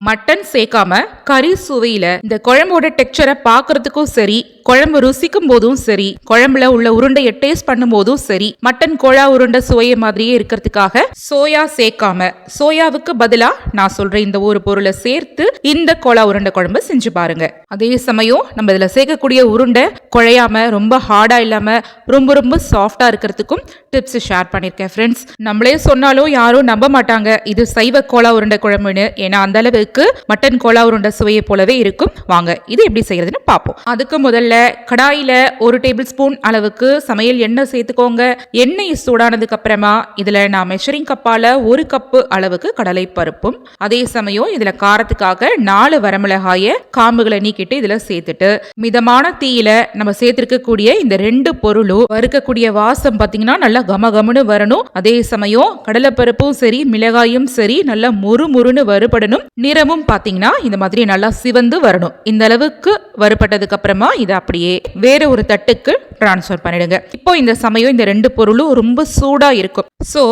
Mutton சேர்க்காம கறி சுவையில இந்த குழம்போட டெக்ஸ்சரை பார்க்கறதுக்கும் சரி குழம்பு ருசிக்கும் போதும் சரி குழம்புல உள்ள உருண்டையை டேஸ்ட் பண்ணும் போதும் சரி மட்டன் கோழா உருண்டை சுவைய மாதிரியே இருக்கிறதுக்காக சோயா சேர்க்காம சோயாவுக்கு பதிலா நான் சொல்ற இந்த ஒரு பொருளை சேர்த்து இந்த கோலா உருண்டை குழம்பு செஞ்சு பாருங்க. அதே சமயம் நம்ம இதுல சேர்க்கக்கூடிய உருண்டை குழையாம ரொம்ப ஹார்டா இல்லாம ரொம்ப ரொம்ப சாஃப்டா இருக்கிறதுக்கும் டிப்ஸ் ஷேர் பண்ணியிருக்கேன் ஃப்ரெண்ட்ஸ் நம்மளே சொன்னாலும் யாரும் நம்ப மாட்டாங்க இது சைவ கோலா உருண்டை குழம்புன்னு. ஏன்னா அந்த அளவுக்கு மட்டன் கோலா உருண்டை சுவையை போலவே இருக்கும். வாங்க இது எப்படி செய்யறதுன்னு பார்ப்போம். அதுக்கு முதல்ல கடாயில ஒரு டேபிள் ஸ்பூன் அளவுக்கு சமையல் எண்ணெய் சேர்த்துக்கோங்க. எண்ணெய் சூடானதுக்கு அப்புறமா இதுல நான் மெஷரிங் கப்பால ஒரு கப்பு அளவுக்கு கடலை பருப்பும் அதே சமயம் இதுல காரத்துக்காக நாலு வரமிளகாய காம்புகளை நீக்கிட்டு இதுல சேர்த்துட்டு மிதமான தீயில நம்ம சேர்த்திருக்கக்கூடிய இந்த ரெண்டு பொருளும் வறுக்கக்கூடிய வாசம் பாத்தீங்கன்னா நல்லா கம கமனு வரணும். அதே சமயம் கடலைப்பருப்பும் சரி மிளகாயும் சரி நல்லா முறு முறுன்னு வறுபடணும் நிறமும் பார்த்தீங்கன்னா இந்த மாதிரி நல்லா சிவந்து வரணும். இந்த அளவுக்கு வறுபட்டதுக்கு அப்புறமா இதை அப்படியே வேற ஒரு தட்டுக்கு ட்ரான்ஸ்ஃபர் பண்ணிடுங்க. இப்போ இந்த சமயம் இந்த ரெண்டு பொருளும் ரொம்ப சூடாக இருக்கும். ஸோ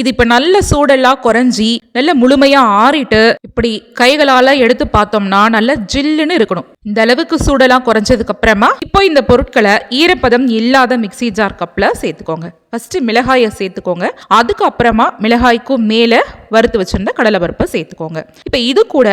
இது இப்போ நல்ல சூடெல்லாம் குறைஞ்சி நல்ல முழுமையாக ஆறிட்டு இப்படி கைகளால் எடுத்து பார்த்தோம்னா நல்ல ஜில்லுன்னு இருக்கணும். இந்த அளவுக்கு சூடெல்லாம் குறைஞ்சதுக்கு அப்புறமா இப்போ இந்த பொருட்களை ஈரப்பதம் இல்லாத மிக்ஸி ஜார் கப்பில் சேர்த்துக்கோங்க. ஃபஸ்ட்டு மிளகாயை சேர்த்துக்கோங்க. அதுக்கப்புறமா மிளகாய்க்கும் மேலே வறுத்து வச்சிருந்த கடலைப்பருப்பை சேர்த்துக்கோங்க. இப்போ இது கூட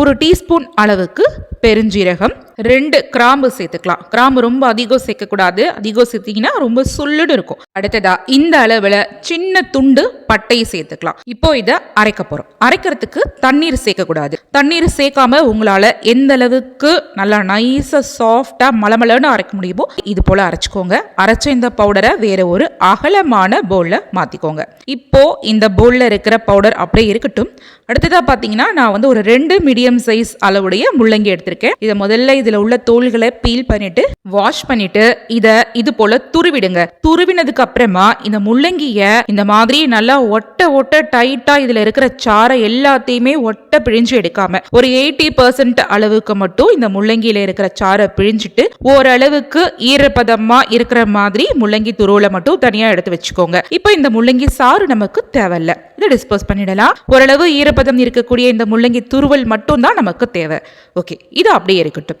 ஒரு டீஸ்பூன் அளவுக்கு பெருஞ்சீரகம் ரெண்டு கிராம்பு சேர்த்துக்கலாம். கிராம்பு ரொம்ப அதிகம் சேர்க்கக்கூடாது. அதிகம் சேர்த்தீங்கன்னா ரொம்ப சொல்லுன்னு இருக்கும். அடுத்ததா இந்த அளவில் சின்ன துண்டு பட்டையை சேர்த்துக்கலாம். இப்போ இதை அரைக்க போகிறோம் அரைக்கிறதுக்கு தண்ணீர் சேர்க்கக்கூடாது. தண்ணீர் சேர்க்காம உங்களால் எந்த அளவுக்கு நல்லா நைஸாக சாஃப்டாக மலமலன்னு அரைக்க முடியுமோ இது போல் அரைச்சிக்கோங்க. அரைச்ச இந்த பவுடரை வேற ஒரு அகலமான பவுலில் மாற்றிக்கோங்க இப்போ இந்த பவுலில் இருக்கிற பவுடர் அப்படியே இருக்கட்டும். அடுத்ததாக பார்த்தீங்கன்னா நான் வந்து ஒரு ரெண்டு மீடியம் சைஸ் அளவுடைய முள்ளங்கி எடுத்திருக்கேன். இதை முதல்ல இதில் உள்ள தோல்களை பீல் பண்ணிட்டு வாஷ் பண்ணிட்டு இதை இது போல துருவிடுங்க. துருவினதுக்கு அப்புறமா இந்த முள்ளங்கிய இந்த மாதிரி நல்லா ஒட்ட ஒட்ட டைட்டா இதுல இருக்கிற சாரை எல்லாத்தையுமே ஒட்ட பிழிஞ்சு எடுக்காம ஒரு எயிட்டி பர்சன்ட் அளவுக்கு மட்டும் இந்த முள்ளங்கியில இருக்கிற சாரை பிழிஞ்சிட்டு ஓரளவுக்கு ஈரப்பதமா இருக்கிற மாதிரி முள்ளங்கி துருவலை மட்டும் தனியா எடுத்து வச்சுக்கோங்க. இப்போ இந்த முள்ளங்கி சாறு நமக்கு தேவையில்ல. இதை டிஸ்போஸ் பண்ணிடலாம். ஓரளவு ஈரப்பதம் இருக்கக்கூடிய இந்த முள்ளங்கி துருவல் மட்டும் தான் நமக்கு தேவை. ஓகே இது அப்படியே இருக்கட்டும்.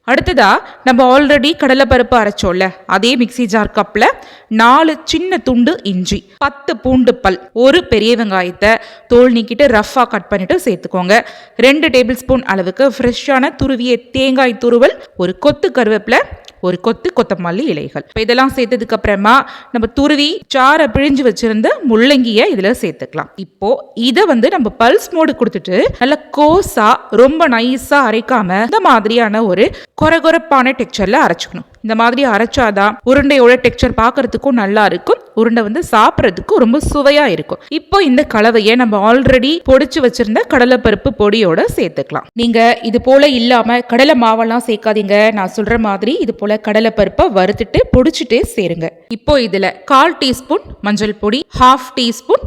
அடுத்ததாக நம்ம ஆல்ரெடி கடலைப்பருப்பு அரைச்சோம்ல அதே மிக்ஸி ஜார் கப்பில் நாலு சின்ன துண்டு இஞ்சி பத்து பூண்டு பல் ஒரு பெரிய வெங்காயத்தை தோல் நீக்கிட்டு ரஃப்பாக கட் பண்ணிட்டு சேர்த்துக்கோங்க. ரெண்டு டேபிள் ஸ்பூன் அளவுக்கு ஃப்ரெஷ்ஷான துருவிய தேங்காய் துருவல் ஒரு கொத்து கருவேப்பிலை ஒரு கொத்து கொத்தமல்லி இலைகள். இப்போ இதெல்லாம் சேர்த்ததுக்கு அப்புறமா நம்ம துருவி சாரை பிழிஞ்சு வச்சிருந்த முள்ளங்கியை இதில் சேர்த்துக்கலாம். இப்போ இதை வந்து நம்ம பல்ஸ் மோடு கொடுத்துட்டு நல்லா கோஸா ரொம்ப நைஸா அரைக்காம இந்த மாதிரியான ஒரு கொரகொரப்பான டெக்ஸ்சரில் அரைச்சிக்கணும். இந்த மாதிரி அரைச்சாதான் உருண்டையோட டெக்ஸ்சர் பார்க்கறதுக்கும் நல்லா இருக்கும். உருண்டை வந்து சாப்பிட்றதுக்கும் ரொம்ப சுவையா இருக்கும். இப்போ இந்த கலவையை நம்ம ஆல்ரெடி பொடிச்சு வச்சிருந்த கடலைப்பருப்பு பொடியோட சேர்த்துக்கலாம். நீங்க இது போல இல்லாம கடலை மாவெல்லாம் சேர்க்காதீங்க. நான் சொல்ற மாதிரி இது போல கடலைப்பருப்பை வறுத்துட்டு பொடிச்சுட்டே சேருங்க. இப்போ இதுல கால் டீஸ்பூன் மஞ்சள் பொடி ஹாஃப் டீஸ்பூன்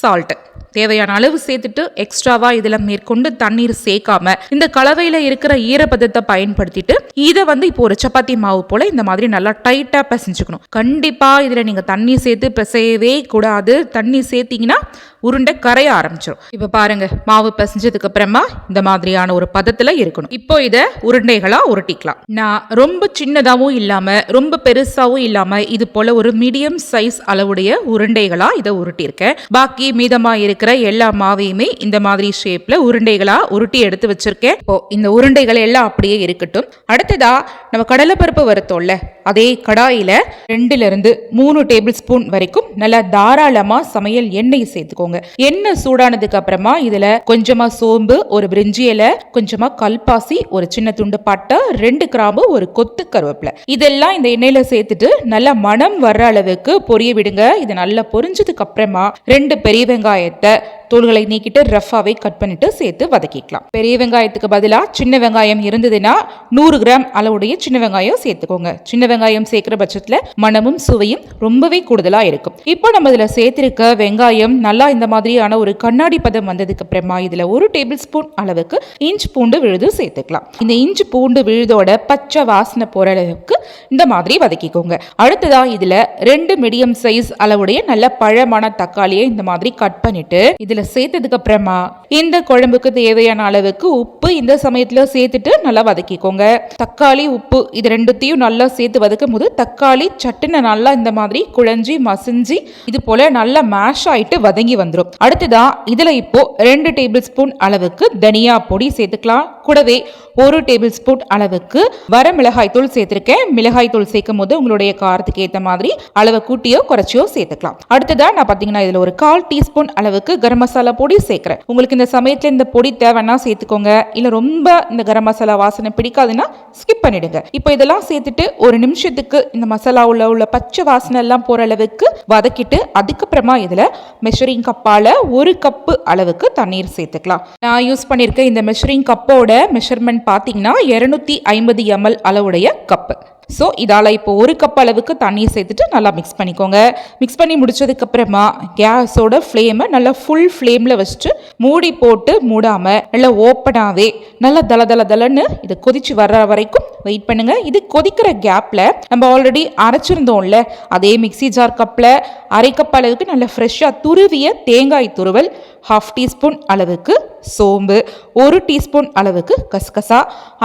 சால்ட் தேவையான அளவு சேர்த்துட்டு எக்ஸ்ட்ராவா இதுல மேற்கொண்டு தண்ணீர் சேர்க்காம இந்த கலவையில இருக்கிற ஈரப்பதத்தை பயன்படுத்திட்டு இதை வந்து இப்போ ஒரு சப்பாத்தி மாவு போல இந்த மாதிரி நல்லா டைட்டா பிசைஞ்சுக்கணும். கண்டிப்பா இதுல நீங்க தண்ணி சேர்த்து பிசையவே கூடாது. தண்ணி சேர்த்தீங்கன்னா உருண்டை கரைய ஆரம்பிச்சிடும் இப்போ பாருங்க மாவு பிசைஞ்சதுக்கு அப்புறமா இந்த மாதிரியான ஒரு பதத்தில் இருக்கணும். இப்போ இதை உருண்டைகளா உருட்டிக்கலாம். நான் ரொம்ப சின்னதாகவும் இல்லாமல் ரொம்ப பெருசாகவும் இல்லாம இது போல ஒரு மீடியம் சைஸ் அளவுடைய உருண்டைகளா இதை உருட்டியிருக்கேன். பாக்கி மீதமாக இருக்கிற எல்லா மாவையுமே இந்த மாதிரி ஷேப்ல உருண்டைகளா உருட்டி எடுத்து வச்சிருக்கேன். இப்போ இந்த உருண்டைகள் எல்லாம் அப்படியே இருக்கட்டும். அடுத்ததா நம்ம கடலைப்பருப்பு வறுத்தோம்ல அதே கடாயில ரெண்டுல இருந்து மூணு டேபிள் ஸ்பூன் வரைக்கும் நல்லா தாராளமா சமையல் எண்ணெய் சேர்த்துக்கோங்க. எண்ணெய் சூடானதுக்கு அப்புறமா இதுல கொஞ்சமா சோம்பு ஒரு பிரிஞ்சி இலை கொஞ்சமா கல்பாசி ஒரு சின்ன துண்டு பட்டை ரெண்டு கிராம்பு ஒரு கொத்து கருவேப்பிலை. இதெல்லாம் இந்த எண்ணெயில சேர்த்துட்டு நல்லா மனம் வர்ற அளவுக்கு பொரிய விடுங்க. இது நல்லா பொரிஞ்சதுக்கு அப்புறமா ரெண்டு பெரிய வெங்காயத்தை தோள்களை நீக்கிட்டு ரஃபாவே கட் பண்ணிட்டு சேர்த்து வதக்கிக்கலாம். பெரிய வெங்காயத்துக்கு பதிலாக சின்ன வெங்காயம் இருந்ததுன்னா நூறு கிராம் அளவுடைய சின்ன வெங்காயம் சேர்த்துக்கோங்க. சின்ன வெங்காயம் சேர்க்கிற பட்சத்தில் மனமும் சுவையும் ரொம்பவே கூடுதலாக இருக்கும். இப்போ நம்ம இதில் சேர்த்திருக்க வெங்காயம் நல்லா இந்த மாதிரியான ஒரு கண்ணாடி பதம் வந்ததுக்கு அப்புறமா இதில் ஒரு டேபிள் ஸ்பூன் அளவுக்கு இஞ்சி பூண்டு விழுது சேர்த்துக்கலாம். இந்த இஞ்சி பூண்டு விழுதோட பச்சை வாசனை போகிற அளவுக்கு இந்த மாதிரி வதக்கிக்கோங்க. அடுத்ததா இதில் ரெண்டு மீடியம் சைஸ் அளவுடைய நல்ல பழமான தக்காளியை இந்த மாதிரி கட் பண்ணிட்டு இதில் இதில் சேர்த்ததுக்கு அப்புறமா இந்த குழம்புக்கு தேவையான அளவுக்கு உப்பு இந்த சமயத்தில் சேர்த்துட்டு நல்லா வதக்கிக்கோங்க. தக்காளி உப்பு இது ரெண்டுத்தையும் நல்லா சேர்த்து வதக்கும் போது தக்காளி சட்டுன்னு நல்லா இந்த மாதிரி குழஞ்சி மசிஞ்சு இது போல நல்லா மேஷ் ஆயிட்டு வதங்கி வந்துடும் அடுத்ததா இதில் இப்போ ரெண்டு டேபிள் ஸ்பூன் அளவுக்கு தனியா பொடி சேர்த்துக்கலாம். கூடவே ஒரு டேபிள் ஸ்பூன் அளவுக்கு வர மிளகாய் தூள் சேர்த்திருக்கேன். மிளகாய் தூள் சேர்க்கும் போது உங்களுடைய காரத்துக்கு ஏற்ற மாதிரி அளவை கூட்டியோ குறைச்சியோ சேர்த்துக்கலாம். அடுத்ததா நான் பார்த்தீங்கன்னா இதில் ஒரு கால் டீஸ்பூன் அளவுக்கு கரம் மசாலா பொடி சேர்க்குறேன். உங்களுக்கு இந்த சமயத்தில் இந்த பொடி தேவைன்னா சேர்த்துக்கோங்க. இல்லை ரொம்ப இந்த கரம் மசாலா வாசனை பிடிக்காதுன்னா ஸ்கிப் பண்ணிடுங்க. இப்போ இதெல்லாம் சேர்த்துட்டு ஒரு நிமிஷத்துக்கு இந்த மசாலா உள்ள உள்ள பச்சை வாசனை எல்லாம் போகிற அளவுக்கு வதக்கிட்டு அதுக்கப்புறமா இதில் மெஷரிங் கப்பால் ஒரு கப்பு அளவுக்கு தண்ணீர் சேர்த்துக்கலாம். நான் யூஸ் பண்ணியிருக்க இந்த மெஷரிங் கப்போட மெஷர்மெண்ட் பார்த்தீங்கன்னா இரநூத்தி ஐம்பது எம்எல் அளவுடைய கப்பு. ஸோ இதால் இப்போ ஒரு கப் அளவுக்கு தண்ணி சேர்த்துட்டு நல்லா மிக்ஸ் பண்ணிக்கோங்க. மிக்ஸ் பண்ணி முடிச்சதுக்கப்புறமா கேஸோட ஃப்ளேமை நல்லா ஃபுல் ஃப்ளேமில் வச்சுட்டு மூடி போட்டு மூடாமல் நல்லா ஓப்பனாகவே நல்லா தள தள தளன்னு இது கொதிச்சு வர்ற வரைக்கும் வெயிட் பண்ணுங்கள் இது கொதிக்கிற கேப்பில் நம்ம ஆல்ரெடி அரைச்சிருந்தோம்ல அதே மிக்சி ஜார் கப்பில் அரை கப் அளவுக்கு நல்லா ஃப்ரெஷ்ஷாக துருவிய தேங்காய் துருவல் ஹாஃப் டீஸ்பூன் அளவுக்கு சோம்பு ஒரு டீஸ்பூன் அளவுக்கு கசகசா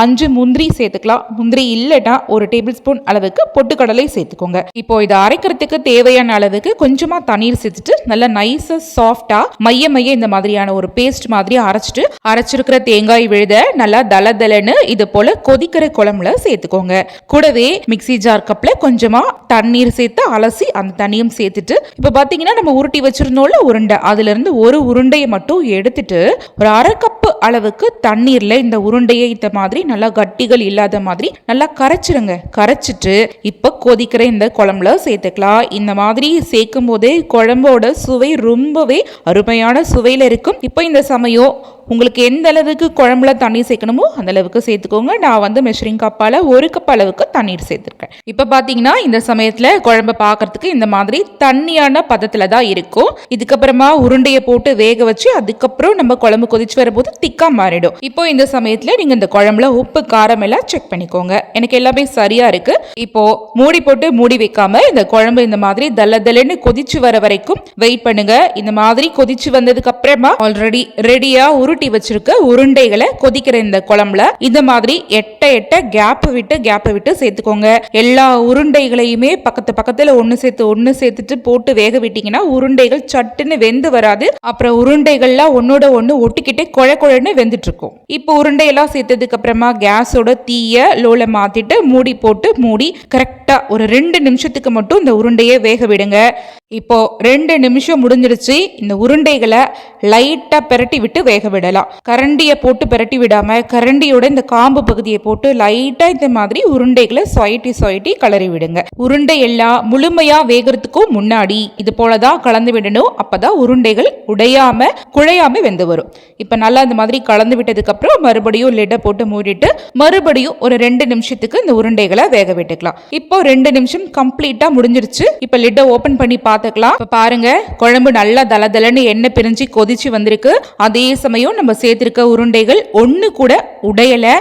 அஞ்சு முந்திரி சேர்த்துக்கலாம். முந்திரி இல்லைன்னா ஒரு டேபிள் ஸ்பூன் அளவுக்கு பொட்டுக்கடலை சேர்த்துக்கோங்க. இப்போ இதை அரைக்கிறதுக்கு தேவையான அளவுக்கு கொஞ்சமாக தண்ணீர் சேர்த்துட்டு நல்லா நைஸாக சாஃப்டாக மைய மைய இந்த மாதிரியான ஒரு பேஸ்ட் மாதிரி அரைச்சிட்டு அரைச்சிருக்கிற தேங்காய் விழுத நல்லா தல தலன்னு இது போல கொதிக்கிற குழம்புல சேர்த்துக்கோங்க. கூடவே மிக்சி ஜார் கப்பில் கொஞ்சமாக தண்ணீர் சேர்த்து அலசி அந்த தண்ணியும் சேர்த்துட்டு இப்போ பார்த்தீங்கன்னா நம்ம உருட்டி வச்சிருந்தோம்ல உருண்டை அதுலேருந்து ஒரு உருண்டையை மட்டும் எடுத்துட்டு ஒரு அரை கப்பு அளவுக்கு தண்ணீரில் இந்த உருண்டையை இந்த மாதிரி நல்லா கட்டிகள் இல்லாத மாதிரி நல்லா கரைச்சிருங்க கரைச்சிட்டு இப்போ கொதிக்கிற இந்த குழம்புல சேர்த்துக்கலாம். இந்த மாதிரி சேர்க்கும் போதே குழம்போட சுவை ரொம்பவே அருமையான சுவையில் இருக்கும். இப்போ இந்த சமயம் உங்களுக்கு எந்த அளவுக்கு குழம்புல தண்ணி சேர்க்கணுமோ அந்த அளவுக்கு சேர்த்துக்கோங்க. நான் வந்து மெஷரிங் கப்பால் ஒரு கப் அளவுக்கு தண்ணீர் சேர்த்துருக்கேன். இப்போ பார்த்தீங்கன்னா இந்த சமயத்தில் குழம்பை பார்க்கறதுக்கு இந்த மாதிரி தண்ணியான பதத்தில் தான் இருக்கும். இதுக்கப்புறமா உருண்டையை போட்டு வேக வச்சு அதுக்கப்புறம் நம்ம குழம்பு கொதிச்சு வரும்போது திக்காக மாறிடும். இப்போ இந்த சமயத்தில் நீங்கள் இந்த குழம்புல உப்பு காரம் எல்லாம் செக் பண்ணிக்கோங்க. எனக்கு எல்லாமே சரியாக இருக்கு. இப்போ மூடி போட்டு மூடி வைக்காம இந்த குழம்பு இந்த மாதிரி தள்ள தள்ளன்னு கொதிச்சு வர வரைக்கும் வெயிட் பண்ணுங்க. இந்த மாதிரி கொதிச்சு வந்ததுக்கு அப்புறமா ஆல்ரெடி ரெடியாக உருட்டு வச்சிருக்க உருண்டைகளை கொதிக்கிற இந்த குழம்புல இந்த மாதிரி எட்ட எட்ட கேப் விட்டு கேப் விட்டு சேர்த்துக்கோங்க. எல்லா உருண்டைகளையுமே பக்கத்து பக்கத்துல ஒன்று சேர்த்து ஒன்று சேர்த்துட்டு போட்டு வேக விட்டீங்கன்னா உருண்டைகள் சட்டுன்னு வெந்து வராது. அப்புறம் உருண்டைகள்லாம் ஒன்னோட ஒன்று ஒட்டிக்கிட்டே குழ குழன்னு வெந்துட்டு இருக்கும் இப்போ உருண்டையெல்லாம் சேர்த்ததுக்கு அப்புறமா கேஸோட தீய லோல மாத்திட்டு மூடி போட்டு மூடி கரெக்டா ஒரு ரெண்டு நிமிஷத்துக்கு மட்டும் இந்த உருண்டையை வேக விடுங்க. இப்போ ரெண்டு நிமிஷம் முடிஞ்சிருச்சு இந்த உருண்டைகளை லைட்டாக பெரட்டி விட்டு வேக விடலாம். கரண்டியை போட்டு பெரட்டி விடாமல் கரண்டியோட இந்த காம்பு பகுதியை போட்டு லைட்டாக இந்த மாதிரி உருண்டைகளை சொயட்டி சொயட்டி கலரி விடுங்க. உருண்டை எல்லாம் முழுமையாக வேகிறதுக்கும் முன்னாடி இது போலதான் கலந்து விடணும். அப்பதான் உருண்டைகள் உடையாமல் குழையாமல் வெந்து வரும். இப்போ நல்லா இந்த மாதிரி கலந்து விட்டதுக்கப்புறம் மறுபடியும் லிட்டை போட்டு மூடிட்டு மறுபடியும் ஒரு ரெண்டு நிமிஷத்துக்கு இந்த உருண்டைகளை வேக விட்டுக்கலாம். இப்போ ரெண்டு நிமிஷம் கம்ப்ளீட்டாக முடிஞ்சிருச்சு. இப்போ லிட்டை ஓப்பன் பண்ணி பார்த்துக்கலாம். இப்போ பாருங்க குழம்பு நல்லா தளதளன்னு எண்ணெய் பிரிஞ்சு கொதிச்சு வந்திருக்கு. அதே சமயம் நம்ம சேர்த்திருக்க உருண்டைகள் ஒன்று கூட உடையலை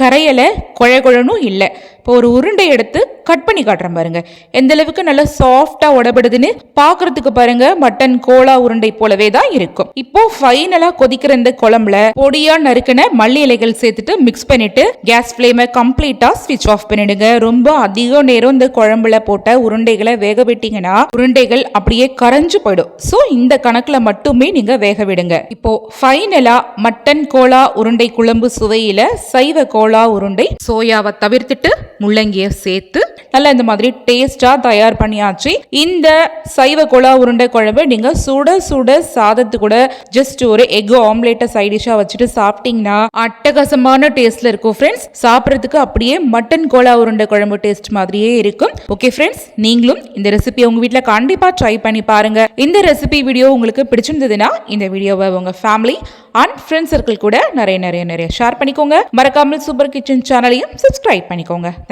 கரையலை குழகுழனும் இல்லை. இப்போ ஒரு உருண்டை எடுத்து கட் பண்ணி காட்டுறேன் பாருங்க. எந்த அளவுக்கு நல்லா சாஃப்டா உடப்படுதுன்னு பாக்குறதுக்கு பாருங்க. மட்டன் கோலா உருண்டை போலவே தான் இருக்கும். இப்போ ஃபைனலா கொதிக்கிற இந்த குழம்புல பொடியா நறுக்கின மல்லி இலைகள் சேர்த்துட்டு மிக்ஸ் பண்ணிட்டு கேஸ் ஃப்ளேமை கம்ப்ளீட்டா ஸ்விட்ச் ஆஃப் பண்ணிடுங்க. ரொம்ப அதிக நேரம் இந்த குழம்புல போட்ட உருண்டைகளை வேக விட்டீங்கன்னா உருண்டைகள் அப்படியே கரைஞ்சு போயிடும். ஸோ இந்த கணக்குல மட்டுமே நீங்க வேக விடுங்க. இப்போ ஃபைனலா மட்டன் கோலா உருண்டை குழம்பு சுவையில சைவ கோலா உருண்டை சோயாவை தவிர்த்துட்டு முள்ளங்கியை சேர்த்து நல்லா இந்த மாதிரி டேஸ்டா தயார் பண்ணியாச்சு. இந்த சைவ கோலா உருண்டை குழம்பு நீங்க சுட சுட சாதத்து கூட ஜஸ்ட் ஒரு எக் ஆம்லேட்டை சைடிஷாக வச்சுட்டு சாப்பிட்டீங்கன்னா அட்டகாசமான டேஸ்ட்ல இருக்கும் ஃப்ரெண்ட்ஸ் சாப்பிட்றதுக்கு அப்படியே மட்டன் கோலா உருண்டை குழம்பு டேஸ்ட் மாதிரியே இருக்கும். ஓகே ஃப்ரெண்ட்ஸ் நீங்களும் இந்த ரெசிபி உங்க வீட்டில் கண்டிப்பா ட்ரை பண்ணி பாருங்க. இந்த ரெசிபி வீடியோ உங்களுக்கு பிடிச்சிருந்ததுன்னா இந்த வீடியோவை உங்க ஃபேமிலி அண்ட் ஃப்ரெண்ட்ஸ் சர்க்கிள் கூட நிறைய நிறைய நிறைய ஷேர் பண்ணிக்கோங்க. மறக்காமல் சூப்பர் கிச்சன் சேனலையும் சப்ஸ்கிரைப் பண்ணிக்கோங்க.